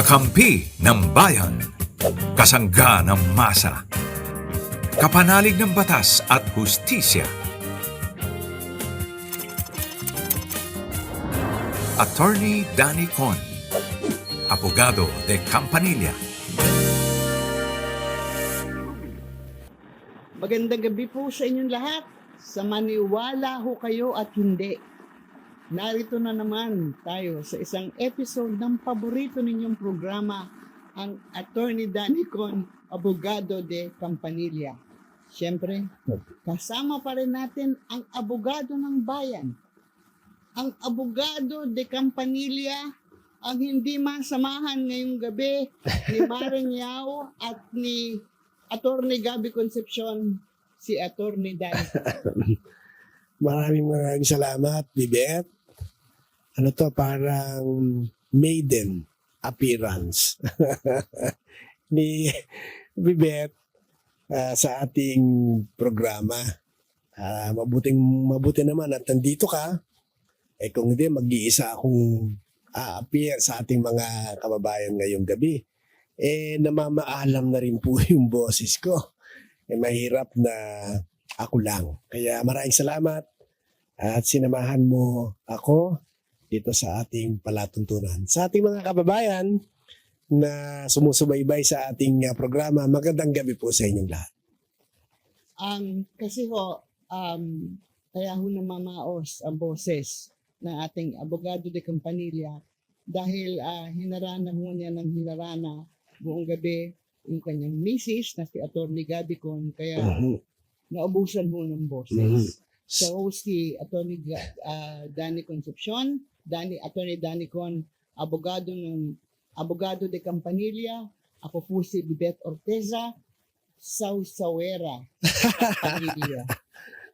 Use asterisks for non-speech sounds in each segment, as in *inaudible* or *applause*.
Kakampi ng bayan. Kasangga ng masa. Kapanalig ng batas at hustisya. Attorney Danny Con. Abogado de Campanilla. Magandang gabi po sa inyong lahat. Sa maniwala ho kayo at hindi. Narito na naman tayo sa isang episode ng paborito ninyong programa, ang Attorney Danny Con, Abogado de Campanilla. Siyempre, kasama pa rin natin ang abogado ng bayan. Ang abogado de Campanilla, ang hindi masamahan ngayong gabi ni *laughs* Maring Yao at ni Attorney Gabi Concepcion, si Attorney Danny. *laughs* Maraming maraming salamat, Bibet. Ano to, parang maiden appearance *laughs* ni Bibet ah, sa ating programa. Ah, mabuting mabuti naman at nandito ka. Eh kung hindi, mag-iisa akong a-appear sa ating mga kababayan ngayong gabi. Eh namamaalam na rin po *laughs* yung boses ko. Eh mahirap na ako lang. Kaya maraming salamat at sinamahan mo ako dito sa ating palatuntunan. Sa ating mga kababayan na sumusubaybay sa ating uh, programa, magandang gabi po sa inyong lahat. Um, kasi ho, um, kaya ho namamaos ang boses ng ating abogado de Campanilla dahil ah, hinarana ho niya ng hinarana buong gabi yung kanyang misis na si Atty. Gabicon kaya Mhm. naubusan ho ng boses. So si Atty. Ah, Danny Concepcion, Danny, Atty. Danny Con, abogado ng abogado de Campanilla, ako po si Bibet Orteza, Sausawera.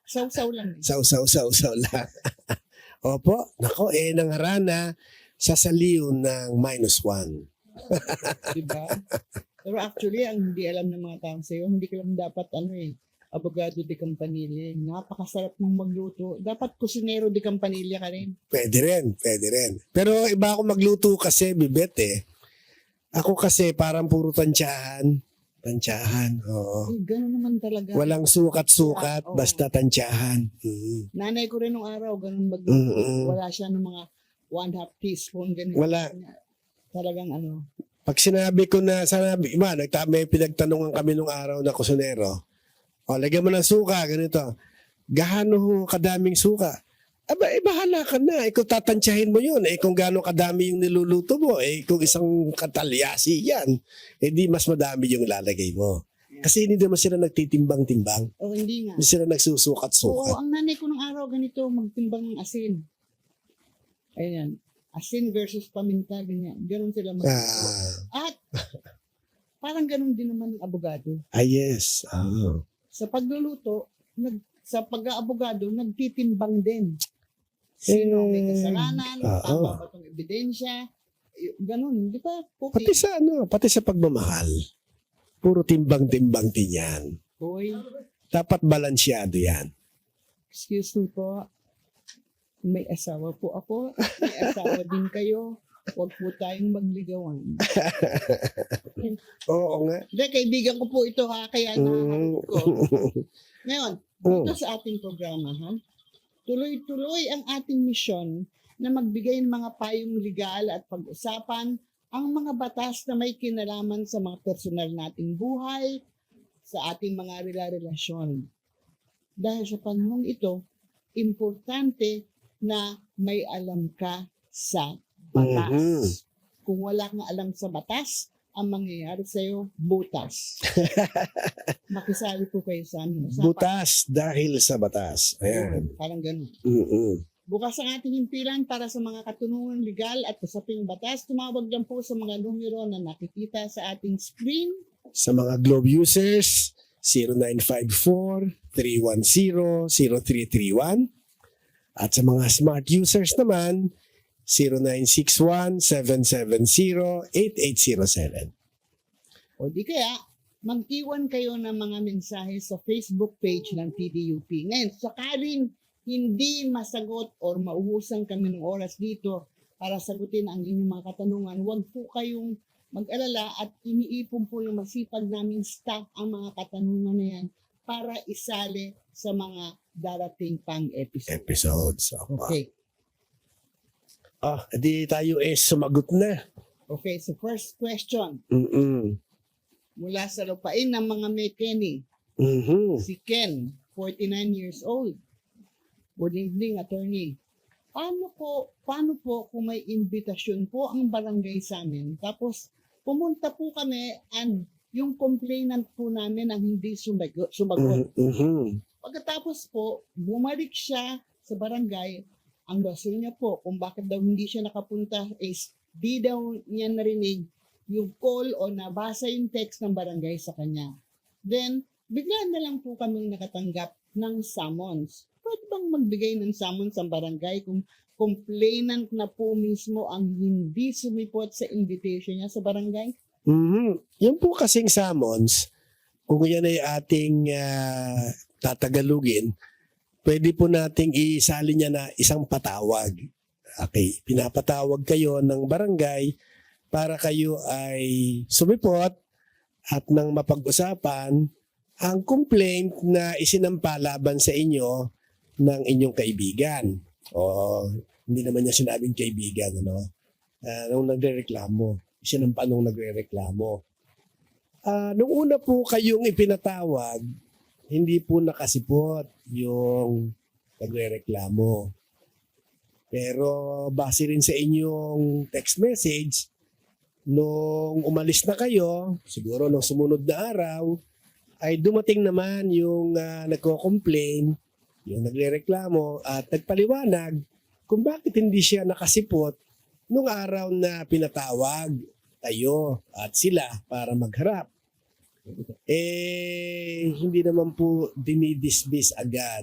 Sausaw *laughs* lang. eh. Saw, saw, saw, saw lang. *laughs* Opo, nako, eh, nangarana sa saliw ng minus one. Diba? *laughs* Pero actually, ang hindi alam ng mga tao sa'yo, hindi ka lang dapat ano eh, abogado de Campanilla. eh. Napakasarap mong magluto. Dapat kusinero de Campanilla ka rin. Pwede rin, pwede rin. Pero iba ako magluto kasi, Bibet eh. Ako kasi parang puro tansyahan. Tansyahan, oo. Eh, ganun naman talaga. Walang sukat-sukat, Oo. basta tansyahan. Mm. Nanay ko rin nung araw, ganun magluto. Mm-mm. Wala siya ng mga one half teaspoon, ganun. Wala. Talagang ano. Pag sinabi ko na, sanabi, iba, nagta, may pinagtanungan kami nung araw na kusunero. O, lagyan mo ng suka, ganito. Gahano ho kadaming suka? Aba, eh, bahala ka na. Eh, kung tatansyahin mo yun, eh, kung gaano kadami yung niluluto mo, eh, kung isang katalyasi yan, eh, di mas madami yung lalagay mo. Kasi hindi naman sila nagtitimbang-timbang. O hindi nga. Hindi sila Oo, nagsusukat-sukat. ang nanay ko nung araw ganito, magtimbang ng asin. Ayan. Asin versus paminta, ganyan. Ganun sila mag Ah, At *laughs* parang ganun din naman ang abogado. ah, yes. Ah. Sa pagluluto, nag, sa pag-aabogado, nagtitimbang din. Sino may Eh, kasalanan, oo. tama ba itong ebidensya, y- ganun, di ba? Okay. Pati sa ano, pati sa pagmamahal. Puro timbang-timbang din yan. Boy, Dapat balansyado yan. excuse me po. May asawa po ako. May asawa din kayo. Huwag po tayong magligawan. *laughs* Oo nga. Hindi, kaibigan ko po ito ha, kaya nahanap ko. *laughs* Ngayon, dito Mm. sa ating programa, ha? tuloy-tuloy ang ating misyon na magbigay ng mga payong legal at pag-usapan ang mga batas na may kinalaman sa mga personal nating buhay, sa ating mga rela-relasyon. Dahil sa panahong ito, importante na may alam ka sa batas. Mhm. Kung wala kang alam sa batas, ang mangyayari sa'yo, butas. *laughs* Makisali po kayo sa amin. Sa Butas dahil sa batas. Ayan. Parang ganun. Mm-mm. Bukas ang ating himpilan para sa mga katunungan legal at usaping batas. Tumawag lang po sa mga numero na nakikita sa ating screen. Sa mga Globe users, 0954-310-0331. At sa mga smart users naman, 0961-770-8807. O di kaya, mag-iwan kayo ng mga mensahe sa Facebook page ng TDUP. Ngayon, sakaling hindi masagot or mauhusan kami ng oras dito para sagutin ang inyong mga katanungan, huwag po kayong mag-alala at iniipon po yung masipag naming staff ang mga katanungan na yan para isali sa mga darating pang episode. Episodes. Opo. Okay. Ah, di tayo eh sumagot na. Okay, so first question. Mm-mm. Mula sa lupain ng mga Mekeni, Mhm. si Ken, 49 years old. Good evening, attorney. Paano po, paano po kung may invitasyon po ang barangay sa amin, tapos pumunta po kami and yung complainant po namin ang hindi sumagot. sumagot. Mhm. Pagkatapos po, bumalik siya sa barangay. Ang rason niya po kung bakit daw hindi siya nakapunta is di daw niya narinig yung call o nabasa yung text ng barangay sa kanya. Then, bigla na lang po kaming nakatanggap ng summons. Pwede bang magbigay ng summons ang barangay kung complainant na po mismo ang hindi sumipot sa invitation niya sa barangay? Mhm. Yan po kasing summons, kung yan ay ating ah, tatagalugin, pwede po nating isali niya na isang patawag. Okay, pinapatawag kayo ng barangay para kayo ay sumipot at nang mapag-usapan ang complaint na isinampa laban sa inyo ng inyong kaibigan. O hindi naman niya sinabing kaibigan, ano? Ah, nung nagrereklamo siya ng panong nagre-reklamo. Ah, nung una po kayong ipinatawag, hindi po nakasipot yung nagre-reklamo. Pero base rin sa inyong text message, nung umalis na kayo, siguro nung sumunod na araw, ay dumating naman yung ah, nagko-complain, yung nagre-reklamo at nagpaliwanag kung bakit hindi siya nakasipot nung araw na pinatawag tayo at sila para magharap. Eh, hindi naman po dinidismiss agad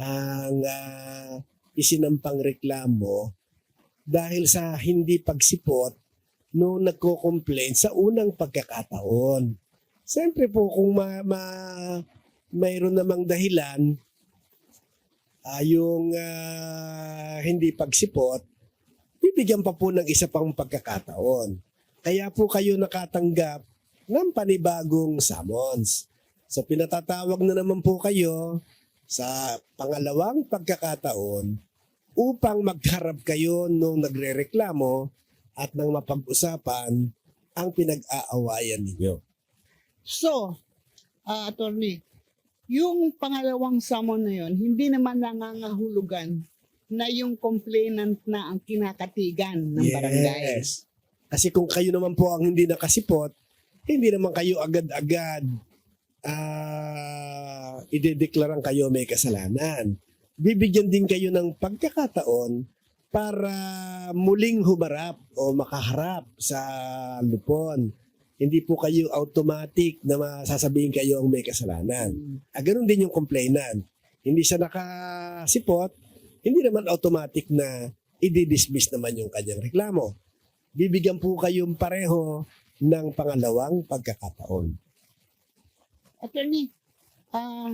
ang ah, isinampang reklamo dahil sa hindi pagsipot nung nagko-complain sa unang pagkakataon. Siyempre po kung ma, ma- mayroon namang dahilan ah, yung ah, hindi pagsipot, bibigyan pa po ng isa pang pagkakataon. Kaya po kayo nakatanggap ng panibagong summons. So pinatatawag na naman po kayo sa pangalawang pagkakataon upang magharap kayo nung nagrereklamo at nang mapag-usapan ang pinag-aawayan ninyo. So, ah, attorney, yung pangalawang summon na yon, hindi naman nangangahulugan na yung complainant na ang kinakatigan ng barangay. Yes. Kasi kung kayo naman po ang hindi nakasipot, hindi naman kayo agad-agad ah idedeklarang kayo may kasalanan. Bibigyan din kayo ng pagkakataon para muling humarap o makaharap sa lupon. Hindi po kayo automatic na masasabihin kayo ang may kasalanan. Ah, ganun din yung complainant. Hindi siya nakasipot, hindi naman automatic na i-dismiss naman yung kanyang reklamo. Bibigyan po kayong pareho ng pangalawang pagkakataon. Attorney, ah,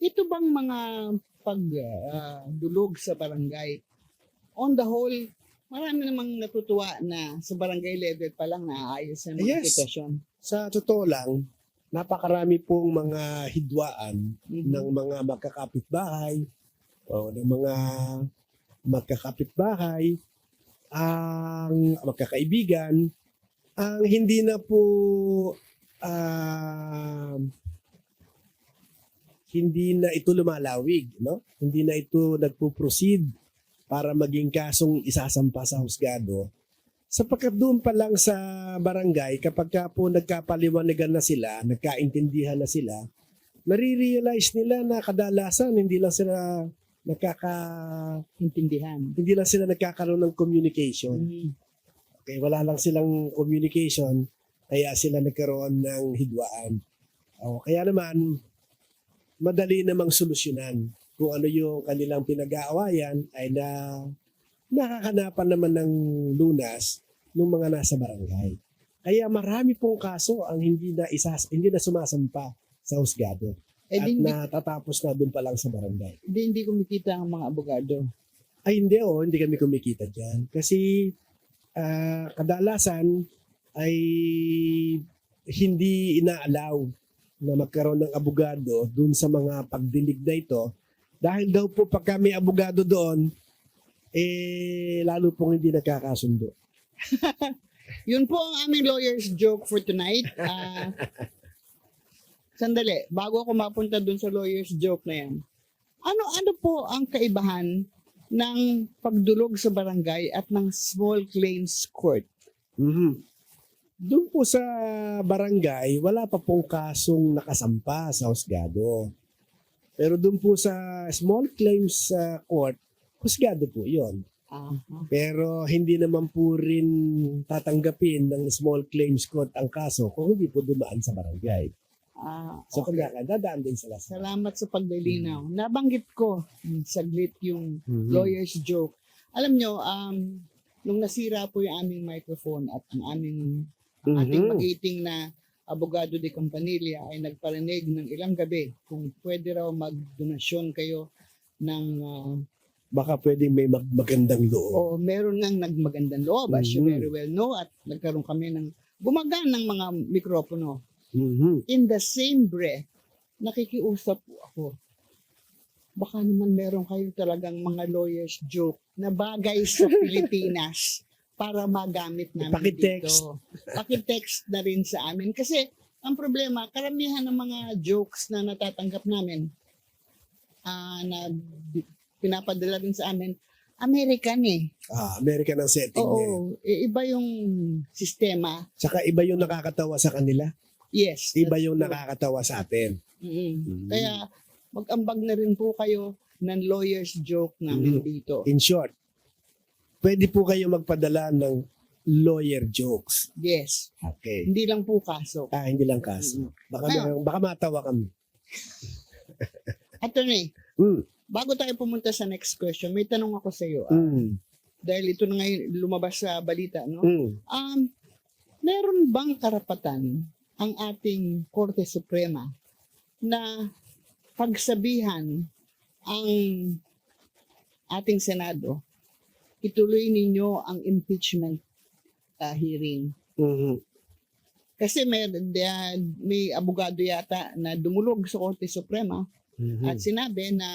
ito bang mga pagdulog sa barangay, on the whole, marami namang natutuwa na sa barangay level pa lang naayos ang mga Yes. sitwasyon. Sa totoo lang, napakarami pong mga hidwaan Mhm. ng mga magkakapitbahay o ng mga magkakapitbahay ang magkakaibigan ang hindi na po ah, hindi na ito lumalawig no hindi na ito nagpo-proceed para maging kasong isasampa sa husgado sapagkat doon pa lang sa barangay kapag ka po nagkapaliwanagan na sila nagkaintindihan na sila nare-realize nila na kadalasan hindi lang sila nakaka Intindihan. hindi lang sila nagkakaroon ng communication. Mhm. Okay, wala lang silang communication kaya sila nagkaroon ng hidwaan. O, kaya naman madali namang solusyonan kung ano yung kanilang pinag-aawayan ay na nakakanapan naman ng lunas ng mga nasa barangay. Kaya marami pong kaso ang hindi na isas, hindi na sumasampa sa husgado Eh, at di, hindi, natatapos na doon pa lang sa barangay. di, hindi kumikita ang mga abogado. Ay hindi oh, hindi kami kumikita diyan. Kasi ah, kadalasan ay hindi inaalaw na magkaroon ng abogado dun sa mga pagdilig na ito dahil daw po pagka may abogado doon eh lalo pong hindi nagkakasundo. *laughs* Yun po ang aming lawyer's joke for tonight. Ah, *laughs* sandali, bago ako mapunta dun sa lawyer's joke na yan. Ano ano po ang kaibahan ng pagdulog sa barangay at ng small claims court? Mhm. Doon po sa barangay, wala pa pong kasong nakasampa sa husgado. Pero doon po sa small claims uh, court, husgado po yon. Ah, Pero hindi naman po rin tatanggapin ng small claims court ang kaso kung hindi po dumaan sa barangay. Ah, So okay. kung dadaan din sila sa Salamat sa paglilinaw. Nabanggit ko mm, saglit yung Mhm. lawyer's joke. Alam nyo, um, nung nasira po yung aming microphone at ang aming ang ating magiting na abogado de Campanilla ay nagparinig ng ilang gabi kung pwede raw magdonasyon kayo ng ah, Baka pwedeng may mag- magandang loob. o meron nang nagmagandang loob as you Mhm. very well know at nagkaroon kami ng gumagaan ng mga mikropono. Mhm. In the same breath, nakikiusap po ako. Baka naman meron kayong talagang mga lawyer's joke na bagay sa *laughs* Pilipinas para magamit namin Pakitext. dito. Pakitext na rin sa amin. Kasi ang problema, karamihan ng mga jokes na natatanggap namin ah, na pinapadala rin sa amin, American eh. Ah, American ang setting niya. Oo, i- iba yung sistema. Tsaka iba yung nakakatawa sa kanila. Yes. Iba yung true. nakakatawa sa atin. Mm. Mm. Kaya mag-ambag na rin po kayo ng lawyer's joke namin Mhm. dito. In short, pwede po kayo magpadala ng lawyer jokes. Yes. Okay. Hindi lang po kaso. Ah, hindi lang kaso. Baka, Ngayon. baka matawa kami. *laughs* Attorney, Mm. bago tayo pumunta sa next question, may tanong ako sa iyo. ah. Mm. dahil ito na ngayon lumabas sa balita, no? Mm. Um, meron bang karapatan ang ating Korte Suprema na pagsabihan ang ating Senado, ituloy ninyo ang impeachment uh, hearing. Mhm. Kasi may, may abogado yata na dumulog sa Korte Suprema Mhm. at sinabi na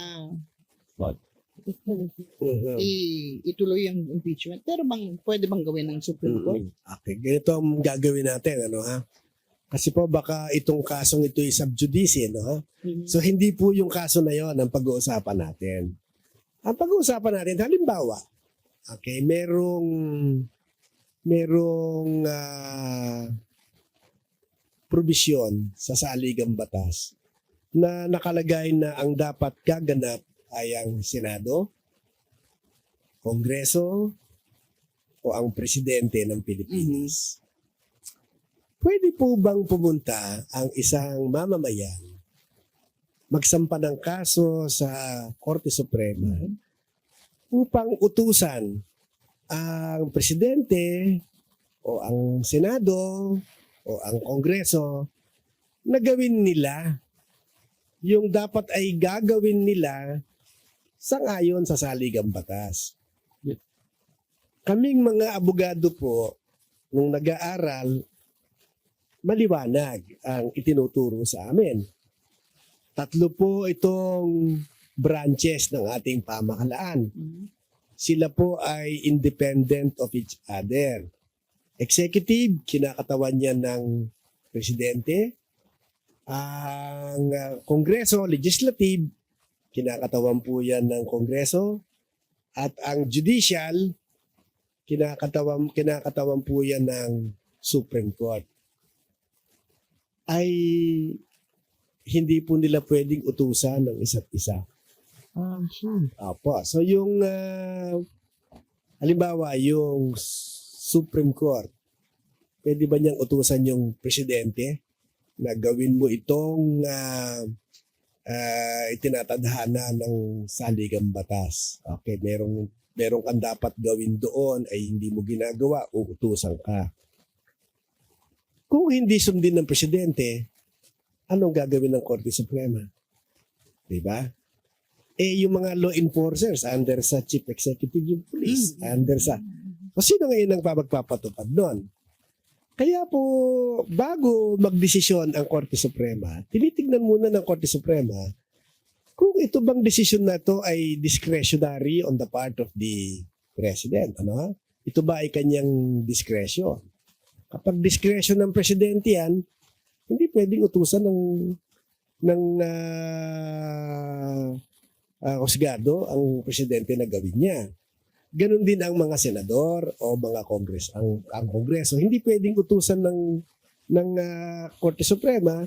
Mhm. i- ituloy ang impeachment. Pero bang, pwede bang gawin ng Supreme Court? Mhm. Okay, ganito ang gagawin natin, ano ha? Kasi po baka itong kasong ito ay sub judice, no? Mhm. So hindi po yung kaso na yon ang pag-uusapan natin. Ang pag-uusapan natin, halimbawa, okay, merong merong ah, probisyon sa saligang batas na nakalagay na ang dapat gaganap ay ang Senado, Kongreso, o ang Presidente ng Pilipinas. Pwede po bang pumunta ang isang mamamayan magsampa ng kaso sa Korte Suprema upang utusan ang presidente o ang Senado o ang Kongreso na gawin nila yung dapat ay gagawin nila sangayon sa saligang batas. Kaming mga abogado po, nung nag-aaral, maliwanag ang itinuturo sa amin. Tatlo po itong branches ng ating pamahalaan. Sila po ay independent of each other. Executive, kinakatawan niya ng presidente. Ang ah, Kongreso, legislative, kinakatawan po yan ng Kongreso. At ang judicial, kinakatawan, kinakatawan po yan ng Supreme Court. Ay hindi po nila pwedeng utusan ng isa't isa. Ah, sure. Opo. So yung ah, halimbawa yung Supreme Court, pwede ba niyang utusan yung presidente na gawin mo itong ah, ah, itinatadhana ng saligang batas. Okay, merong merong kang dapat gawin doon ay hindi mo ginagawa, uutusan ka. Kung hindi sundin ng presidente, anong gagawin ng Korte Suprema? 'Di ba? eh yung mga law enforcers under sa chief executive yung police Mm. under sa o sino ngayon ang papagpapatupad doon Kaya po, bago magdesisyon ang Korte Suprema, tinitingnan muna ng Korte Suprema kung ito bang desisyon na to ay discretionary on the part of the President. Ano? Ito ba ay kanyang discretion? Kapag discretion ng Presidente yan, hindi pwedeng utusan ng ng ah, ah, husgado ang Presidente na gawin niya. Ganon din ang mga senador o mga kongres ang ang kongreso hindi pwedeng utusan ng ng ah, Korte Suprema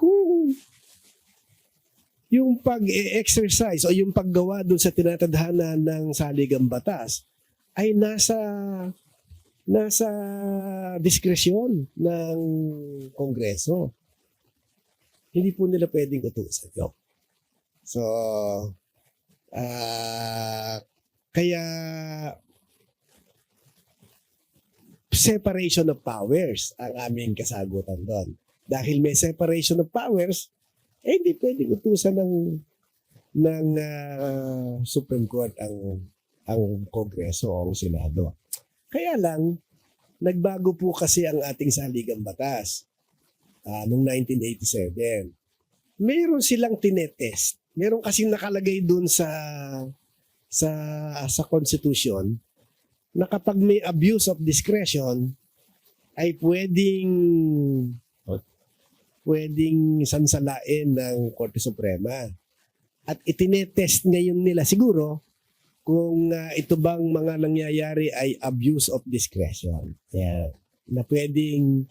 kung yung pag-exercise o yung paggawa doon sa tinatadhana ng saligang batas ay nasa nasa diskresyon ng kongreso. Hindi po nila pwedeng utusan yun. So, ah kaya separation of powers ang aming kasagutan doon. Dahil may separation of powers, eh hindi pwedeng utusan ng ng ah, Supreme Court ang ang Kongreso o ang Senado. Kaya lang, nagbago po kasi ang ating saligang batas ah, noong 1987. Meron silang tinetest. Meron kasing nakalagay doon sa sa sa constitution na kapag may abuse of discretion ay pwedeng pwedeng sansalain ng Korte Suprema. At itinetest ngayon nila siguro kung ah, ito bang mga nangyayari ay abuse of discretion. Yeah. Na pwedeng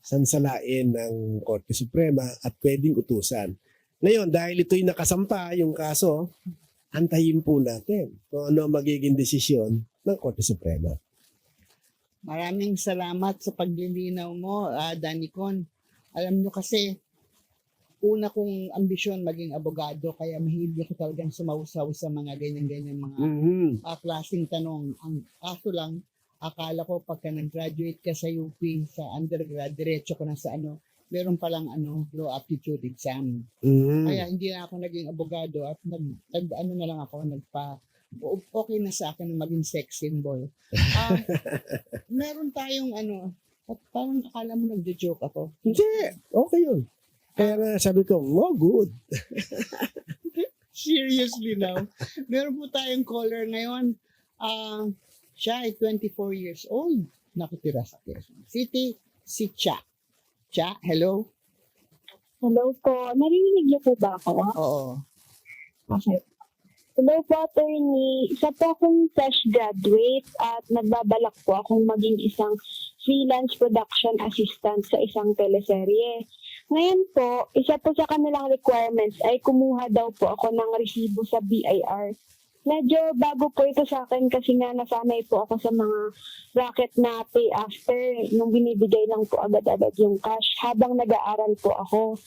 sansalain ng Korte Suprema at pwedeng utusan. Ngayon, dahil ito'y nakasampa yung kaso, antayin po natin kung ano magiging desisyon ng Korte Suprema. Maraming salamat sa paglilinaw mo, ah, Danicon. Alam nyo kasi, una kong ambisyon maging abogado, kaya mahilig ako talagang sumausaw sa mga ganyan-ganyan mga Mhm. uh, klaseng tanong. Ang kaso lang, akala ko pagka nag-graduate ka sa UP, sa undergrad, diretso ko na sa ano, meron palang ano, law aptitude exam. Mhm. Kaya hindi na ako naging abogado at nag, nag ano na lang ako, nagpa, okay na sa akin maging sex symbol. Ah, *laughs* meron tayong ano, at parang akala mo nagjo-joke ako. Hindi, okay yun. Kaya sabi ko, oh good. *laughs* Seriously now. Meron po tayong caller ngayon. Ah, siya ay 24 years old. Nakatira sa Quezon City. Si Cha. Cha, hello? Hello po. Narinig niyo po ba ako? Oo. Okay. Hello po, attorney. Isa po akong fresh graduate at nagbabalak po akong maging isang freelance production assistant sa isang teleserye. Ngayon po, isa po sa kanilang requirements ay kumuha daw po ako ng resibo sa BIR. Medyo bago po ito sa akin kasi nga nasanay po ako sa mga racket na pay after nung binibigay lang po agad-agad yung cash habang nag-aaral po ako.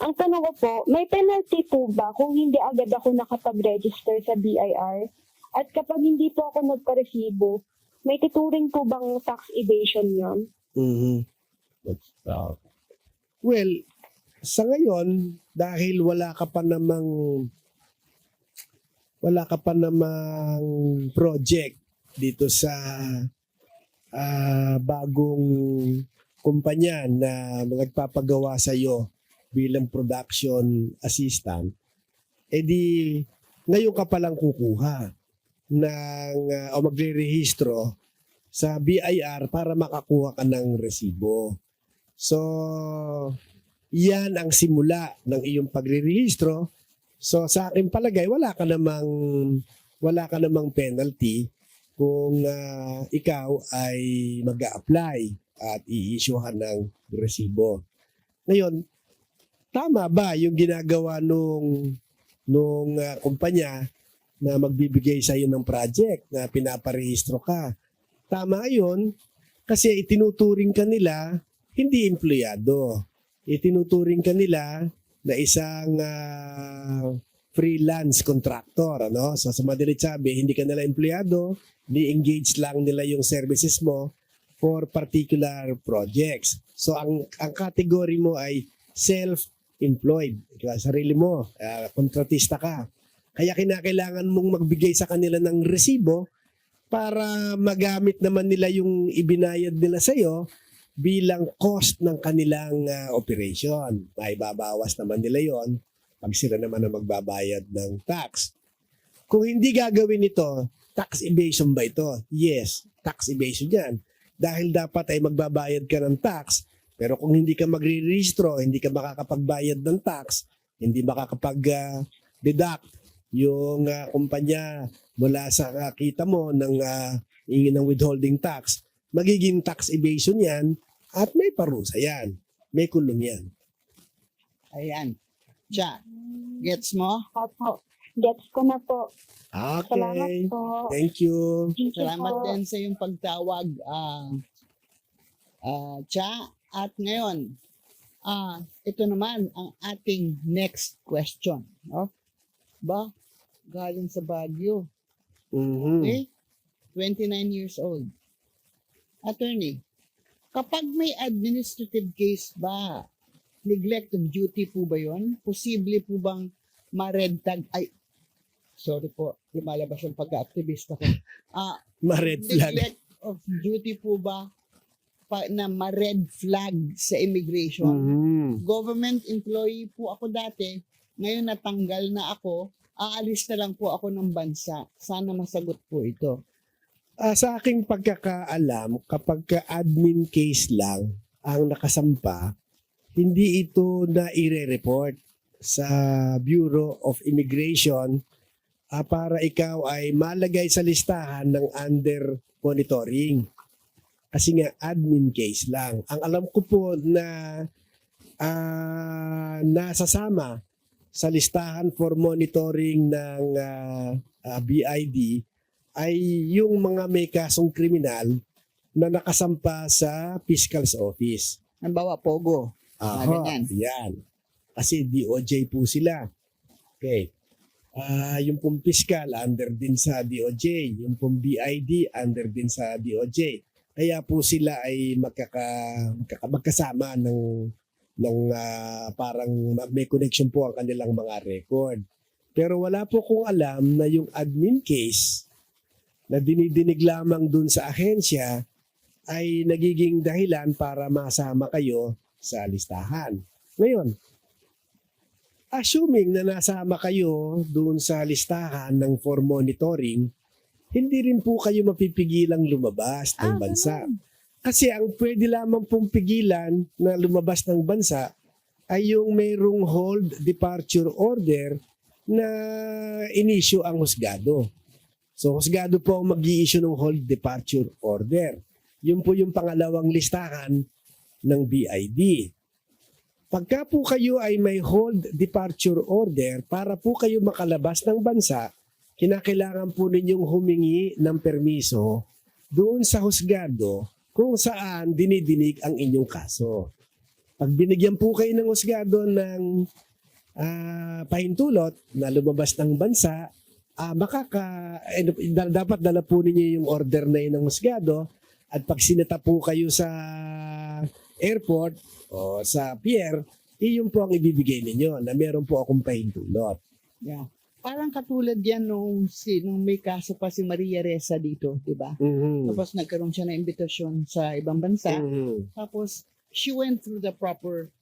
Ang tanong ko po, may penalty po ba kung hindi agad ako nakapag-register sa BIR? At kapag hindi po ako nagparesibo, may tituring po bang tax evasion yon? Mhm. That's, uh, well, sa ngayon, dahil wala ka pa namang wala ka pa namang project dito sa ah, bagong kumpanya na nagpapagawa sa iyo bilang production assistant, edi ngayon ka palang kukuha ng ah, o magre-rehistro sa BIR para makakuha ka ng resibo. So, yan ang simula ng iyong pagre-rehistro. So, sa aking palagay, wala ka namang wala ka namang penalty kung ah, ikaw ay mag apply at i-issuehan ng resibo. Ngayon, tama ba yung ginagawa nung nung ah, kumpanya na magbibigay sa iyo ng project na pinaparehistro ka? Tama yun kasi itinuturing ka nila hindi empleyado. Itinuturing ka nila na isang ah, freelance contractor. Ano? So sa madalit sabi, hindi ka nila empleyado, ni-engage lang nila yung services mo for particular projects. So ang, ang category mo ay self-employed. Sarili mo, ah, kontratista ka. Kaya kinakailangan mong magbigay sa kanila ng resibo para magamit naman nila yung ibinayad nila sa iyo bilang cost ng kanilang ah, operation. May babawas naman nila yon pag sila naman ang magbabayad ng tax. Kung hindi gagawin ito, tax evasion ba ito? Yes, tax evasion yan. Dahil dapat ay magbabayad ka ng tax, pero kung hindi ka magre-registro, hindi ka makakapagbayad ng tax, hindi makakapag-deduct yung ah, kumpanya mula sa ah, kita mo ng uh, ng withholding tax, magiging tax evasion yan at may parusa yan. May kulong yan. Ayan. Cha, gets mo? Opo. Gets ko na po. Salamat Okay. po. Thank you. Thank you Salamat po. din sa iyong pagtawag, ah ah, Cha. At ngayon, ah ito naman ang ating next question. No? Ba? Galing sa Baguio. Mhm. Okay? 29 years old. Attorney, kapag may administrative case ba, neglect of duty po ba yon? Posible po bang ma-red tag? Ay, sorry po, lumalabas yung pagka-activista ko. *laughs* Ah, Ma-red flag. neglect of duty po ba pa, na ma-red flag sa immigration? Mhm. Government employee po ako dati, ngayon natanggal na ako, aalis na lang po ako ng bansa. Sana masagot po ito. Ah, sa aking pagkakaalam, kapag ka admin case lang ang nakasampa, hindi ito na ire-report sa Bureau of Immigration ah, para ikaw ay malagay sa listahan ng under monitoring. Kasi nga admin case lang. Ang alam ko po na ah, nasasama sa listahan for monitoring ng ah, ah, BID ay yung mga may kasong kriminal na nakasampa sa fiscal's office. Halimbawa, Pogo. Aha, ganyan. yan. Kasi DOJ po sila. Okay. Ah, yung pong fiscal under din sa DOJ, yung pong BID under din sa DOJ. Kaya po sila ay magkaka, magkaka magkasama ng ng ah, parang may connection po ang kanilang mga record. Pero wala po kong alam na yung admin case na dinidinig lamang dun sa ahensya ay nagiging dahilan para masama kayo sa listahan. Ngayon, assuming na nasama kayo doon sa listahan ng for monitoring, hindi rin po kayo mapipigilang lumabas ng Ah, bansa. ganun. Kasi ang pwede lamang pong pigilan na lumabas ng bansa ay yung mayroong hold departure order na inisyo ang husgado. So husgado po ang mag issue ng hold departure order. Yun po yung pangalawang listahan ng BID. Pagka po kayo ay may hold departure order para po kayo makalabas ng bansa, kinakailangan po ninyong humingi ng permiso doon sa husgado kung saan dinidinig ang inyong kaso. Pag binigyan po kayo ng husgado ng ah, pahintulot na lumabas ng bansa, ah, makaka, eh, da- dapat dala po ninyo yung order na yun ng husgado at pag sinita po kayo sa airport o sa pier, iyon po ang ibibigay ninyo na meron po akong pahintulot. Yeah. Parang katulad yan nung, si, nung may kaso pa si Maria Ressa dito, di ba? Mhm. Tapos nagkaroon siya ng imbitasyon sa ibang bansa. Mhm. Tapos, she went through the proper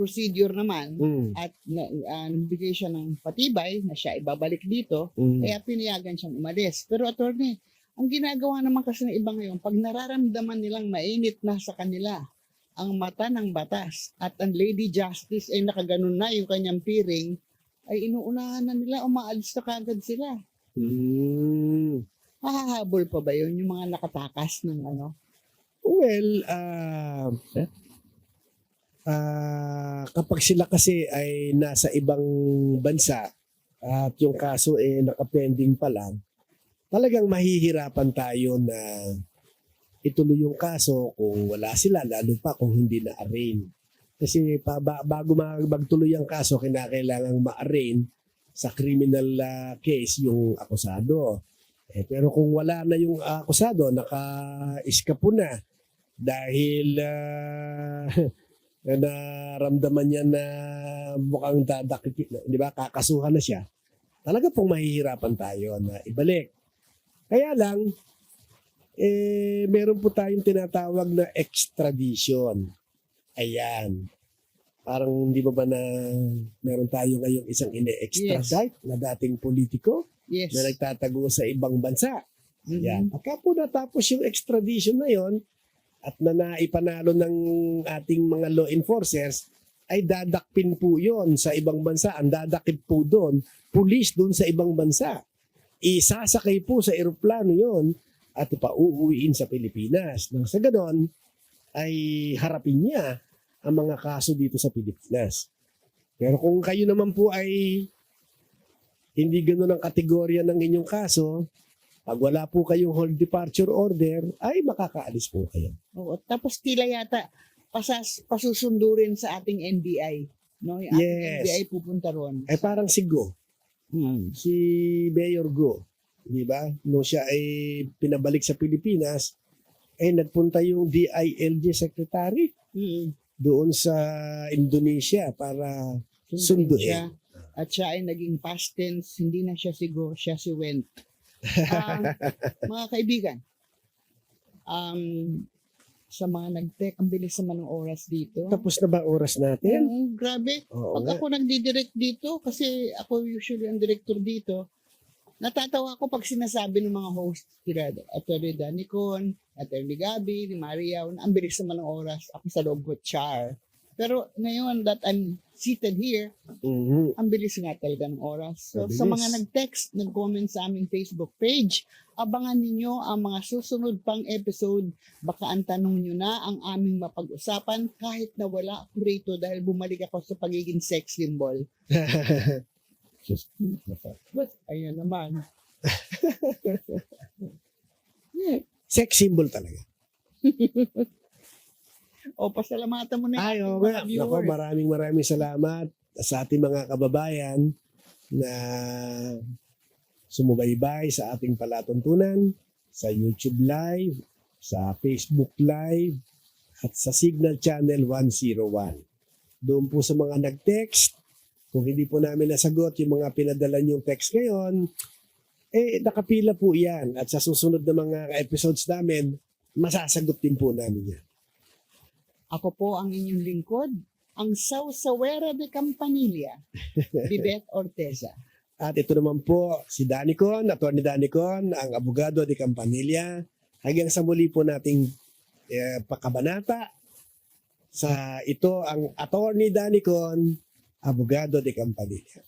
procedure naman Mhm. at na, uh, nagbigay siya ng patibay na siya ibabalik dito. Mhm. Kaya pinayagan siyang umalis. Pero attorney, ang ginagawa naman kasi ng iba ngayon, pag nararamdaman nilang mainit na sa kanila ang mata ng batas at ang Lady Justice ay nakaganon na yung kanyang piring, ay inuunahan na nila, umaalis na kagad sila. Mhm. Mahahabol pa ba yun, yung mga nakatakas ng ano? Well, ah ah, kapag sila kasi ay nasa ibang bansa at yung kaso eh nakapending pa lang, talagang mahihirapan tayo na ituloy yung kaso kung wala sila, lalo pa kung hindi na-arraign. Kasi pa, ba- bago mag- magtuloy ang kaso, kinakailangang ma-arraign sa criminal ah, case yung akusado. Eh, pero kung wala na yung akusado, naka-iskapo na dahil *laughs* ah, naramdaman niya na mukhang dadakit, di ba, kakasuhan na siya, talaga pong mahihirapan tayo na ibalik. Kaya lang, eh, meron po tayong tinatawag na extradition. Ayan. Parang hindi ba ba na meron tayo ngayong isang ine-extradite na dating politiko Yes. na nagtatago sa ibang bansa. Mhm. Yan. Pagka po natapos yung extradition na yon at na naipanalo ng ating mga law enforcers, ay dadakpin po yon sa ibang bansa. Ang dadakip po doon, pulis doon sa ibang bansa. Isasakay po sa eroplano yon at ipauuwiin sa Pilipinas. Nang sa ganon, ay harapin niya ang mga kaso dito sa Pilipinas. Pero kung kayo naman po ay hindi ganoon ang kategorya ng inyong kaso, pag wala po kayong hold departure order, ay makakaalis po kayo. Oo, tapos tila yata pasas, pasusundo rin sa ating NBI. No? Yung ating Yes. NBI pupunta ron. Ay parang si Go, Hmm. si Mayor Go, di ba? Nung siya ay pinabalik sa Pilipinas, ay nagpunta yung DILG Secretary Hmm. doon sa Indonesia para sunduin. siya. At siya ay naging past tense, hindi na siya si go, siya si went. Um, *laughs* mga kaibigan, um, sa mga nag-tech, ang bilis naman ng oras dito. Tapos na ba oras natin? Oo, grabe. Oo Pag nga. ako nagdidirect dito, kasi ako usually ang director dito, natatawa ako pag sinasabi ng mga host, sila, Atty. Danicon, Atty. Gabi, ni Maria, ang bilis naman ng oras, ako sa loob ko, char. Pero ngayon that I'm seated here, Mhm. ang bilis nga talaga ng oras. So, Mabilis. sa mga nag-text, nag-comment sa aming Facebook page, abangan ninyo ang mga susunod pang episode. Baka ang tanong nyo na ang aming mapag-usapan kahit na wala ako rito dahil bumalik ako sa pagiging sex symbol. *laughs* But, ayun naman. *laughs* Sex symbol talaga. *laughs* O, pasalamatan mo na Ay, yung mga viewers. maraming maraming salamat sa ating mga kababayan na sumubaybay sa ating palatuntunan sa YouTube Live, sa Facebook Live, at sa Signal Channel 101. Doon po sa mga nag-text, kung hindi po namin nasagot yung mga pinadala niyong text ngayon, eh nakapila po yan. At sa susunod na mga episodes namin, masasagot din po namin yan. Ako po ang inyong lingkod, ang Sausawera de Campanilla, *laughs* Bibet Orteza. At ito naman po si Danicon, Atty. Danicon, ang abogado de Campanilla. Hanggang sa muli po nating eh, pakabanata sa ito ang Attorney Danicon, abogado de Campanilla.